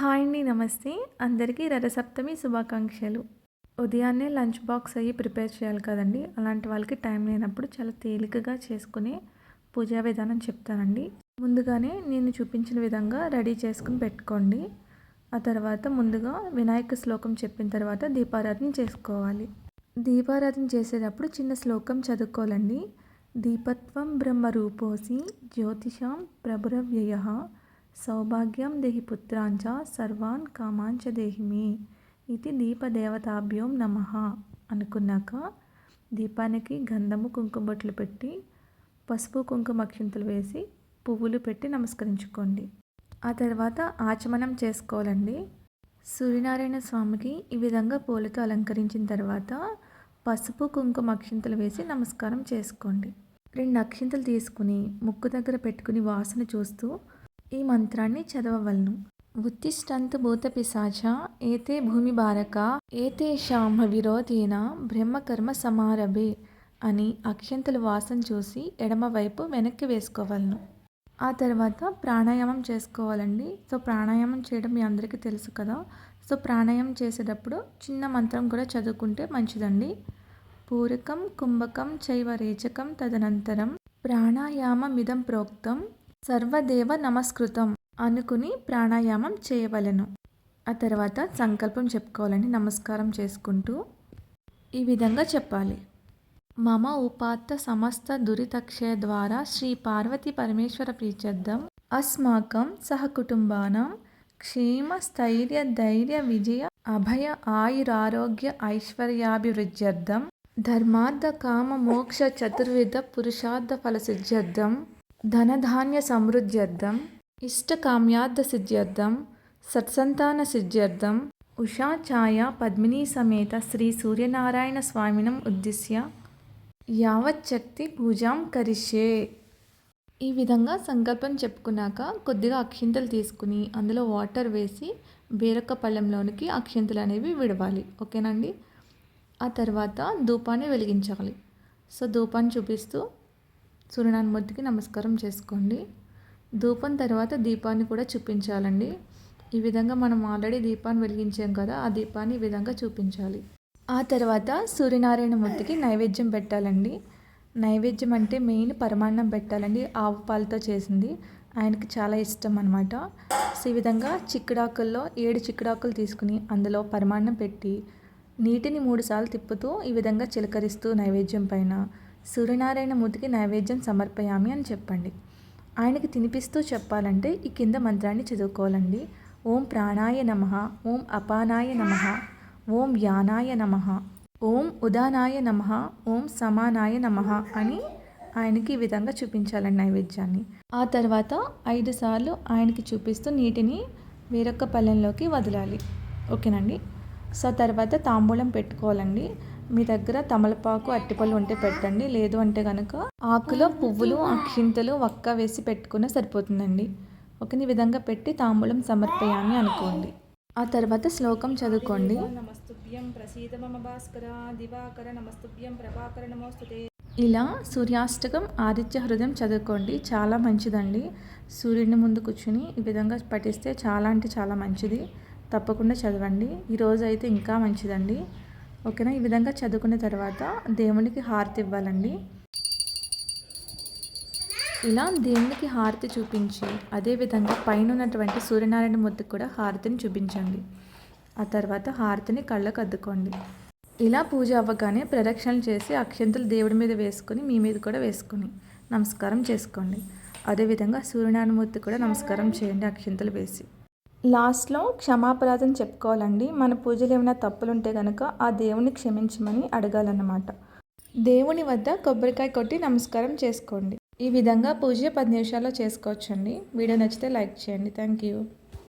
Hi అండి నమస్తే. అందరికీ రథసప్తమి శుభాకాంక్షలు. ఉదయాన్నే లంచ్ బాక్స్ అయ్యి ప్రిపేర్ చేయాలి కదండి. అలాంటి వాళ్ళకి టైం లేనప్పుడు చాలా తేలికగా చేసుకునే పూజా విధానం చెప్తానండి. ముందుగానే నేను చూపించిన విధంగా రెడీ చేసుకుని పెట్టుకోండి. ఆ తర్వాత ముందుగా వినాయక శ్లోకం చెప్పిన తర్వాత దీపారాధన చేసుకోవాలి. దీపారాధన చేసేటప్పుడు చిన్న శ్లోకం చదువుకోవాలండి. దీపత్వం బ్రహ్మ రూపోసి జ్యోతిషాం ప్రభురవ్యయ సౌభాగ్యం దేహి పుత్రాంచ సర్వాన్ కామాంచ దేహిమి ఇది దీపదేవతాభ్యం నమ అనుకున్నాక దీపానికి గంధము కుంకుమొట్లు పెట్టి పసుపు కుంకుమ అక్షింతలు వేసి పువ్వులు పెట్టి నమస్కరించుకోండి. ఆ తర్వాత ఆచమనం చేసుకోవాలండి. సూర్యనారాయణ స్వామికి ఈ విధంగా పూలతో అలంకరించిన తర్వాత పసుపు కుంకుమ అక్షింతలు వేసి నమస్కారం చేసుకోండి. రెండు అక్షింతలు తీసుకుని ముక్కు దగ్గర పెట్టుకుని వాసన చూస్తూ ఈ మంత్రాన్ని చదవవలను. ఉత్తిష్టంతు భూత పిశాచ ఏతే భూమి బారక ఏతేషాం విరోధేన బ్రహ్మకర్మ సమారభే అని అక్షంతలు వాసన చూసి ఎడమవైపు వెనక్కి వేసుకోవాలను. ఆ తర్వాత ప్రాణాయామం చేసుకోవాలండి. సో ప్రాణాయామం చేయడం మీ అందరికీ తెలుసు కదా. సో ప్రాణాయామం చేసేటప్పుడు చిన్న మంత్రం కూడా చదువుకుంటే మంచిదండి. పూరకం కుంభకం చైవ రేచకం తదనంతరం ప్రాణాయామమిదం ప్రోక్తం సర్వదేవ నమస్కృతం అనుకుని ప్రాణాయామం చేయవలను. ఆ తర్వాత సంకల్పం చెప్పుకోవాలని నమస్కారం చేసుకుంటూ ఈ విధంగా చెప్పాలి. మమ ఉపాత్త సమస్త దురితక్షయ ద్వారా శ్రీ పార్వతి పరమేశ్వర ప్రీత్యర్థం అస్మాకం సహకుటుంబానం క్షేమ స్థైర్య ధైర్య విజయ అభయ ఆయురారోగ్య ఐశ్వర్యాభివృద్ధ్యర్థం ధర్మార్థ కామ మోక్ష చతుర్విధ పురుషార్థ ఫలసిద్ధ్యర్థం ధనధాన్య సమృద్ధ్యర్థం ఇష్టకామ్యార్థ సిద్ధ్యర్థం సత్సంతాన సిద్ధ్యర్థం ఉషా ఛాయ పద్మిని సమేత శ్రీ సూర్యనారాయణ స్వామినం ఉద్దేశ్య యావచ్చక్తి పూజాం కరిష్యే ఈ విధంగా సంకల్పం చెప్పుకున్నాక కొద్దిగా అక్షింతలు తీసుకుని అందులో వాటర్ వేసి వేరొక పళ్ళెంలోనికి అక్షింతలు అనేవి విడవాలి ఓకేనండి? ఆ తర్వాత ధూపాన్ని వెలిగించాలి. సో ధూపాన్ని చూపిస్తూ సూర్యనారాయణమూర్తికి నమస్కారం చేసుకోండి. ధూపం తర్వాత దీపాన్ని కూడా చూపించాలండి. ఈ విధంగా మనం ఆల్రెడీ దీపాన్ని వెలిగించాం కదా ఆ దీపాన్ని ఈ విధంగా చూపించాలి. ఆ తర్వాత సూర్యనారాయణమూర్తికి నైవేద్యం పెట్టాలండి. నైవేద్యం అంటే మెయిన్ పరమాన్నం పెట్టాలండి. ఆవు పాలతో చేసింది. ఆయనకి చాలా ఇష్టం అనమాట సో ఈ విధంగా చిక్కుడాకుల్లో ఏడు చిక్కుడాకులు తీసుకుని అందులో పరమాన్నం పెట్టి నీటిని మూడుసార్లు తిప్పుతూ ఈ విధంగా చిలకరిస్తూ నైవేద్యం పైన సూర్యనారాయణ మూర్తికి నైవేద్యం సమర్పయామి అని చెప్పండి. ఆయనకి తినిపిస్తూ చెప్పాలంటే ఈ కింద మంత్రాన్ని చదువుకోవాలండి. ఓం ప్రాణాయ నమ ఓం అపానాయ నమ ఓం యానాయ నమ ఓం ఉదానాయ నమ ఓం సమానాయ నమ అని ఆయనకి ఈ విధంగా చూపించాలండి నైవేద్యాన్ని. ఆ తర్వాత ఐదు సార్లు ఆయనకి చూపిస్తూ నీటిని వేరొక పల్లెంలోకి వదలాలి. ఓకేనండి? సో తర్వాత తాంబూలం పెట్టుకోవాలండి. మీ దగ్గర తమలపాకు అట్టిపళ్ళు ఉంటే పెట్టండి. లేదు అంటే కనుక ఆకులో పువ్వులు అక్షింతలు వక్క వేసి పెట్టుకున్న సరిపోతుందండి. ఒక విధంగా పెట్టి తాంబూలం సమర్పయామి అనుకోండి. ఆ తర్వాత శ్లోకం చదువుకోండి. ఇలా సూర్యాష్టకం ఆదిత్య హృదయం చదువుకోండి. చాలా మంచిదండి. సూర్యుని ముందు కూర్చుని ఈ విధంగా పఠిస్తే చాలా అంటే చాలా మంచిది. తప్పకుండా చదవండి. ఈరోజు అయితే ఇంకా మంచిదండి. ఓకేనా? ఈ విధంగా చదువుకున్న తర్వాత దేవునికి హారతి ఇవ్వాలండి. ఇలా దేవునికి హారతి చూపించి అదేవిధంగా పైన ఉన్నటువంటి సూర్యనారాయణ ముద్దుకు కూడా హారతిని చూపించండి. ఆ తర్వాత హారతిని కళ్ళకు అద్దుకోండి. ఇలా పూజ అవ్వగానే ప్రదక్షిణలు చేసి అక్షంతలు దేవుడి మీద వేసుకొని మీ మీద కూడా వేసుకొని నమస్కారం చేసుకోండి. అదేవిధంగా సూర్యనారాయణ మూర్తి కూడా నమస్కారం చేయండి అక్షంతలు వేసి. లాస్ట్లో క్షమాపరాధం చెప్పుకోవాలండి. మన పూజలు ఏమైనా తప్పులుంటే కనుక ఆ దేవుని క్షమించమని అడగాలన్నమాట. దేవుని వద్ద కొబ్బరికాయ కొట్టి నమస్కారం చేసుకోండి. ఈ విధంగా పూజ పది నిమిషాల్లో చేసుకోవచ్చండి. వీడియో నచ్చితే లైక్ చేయండి. Thank you.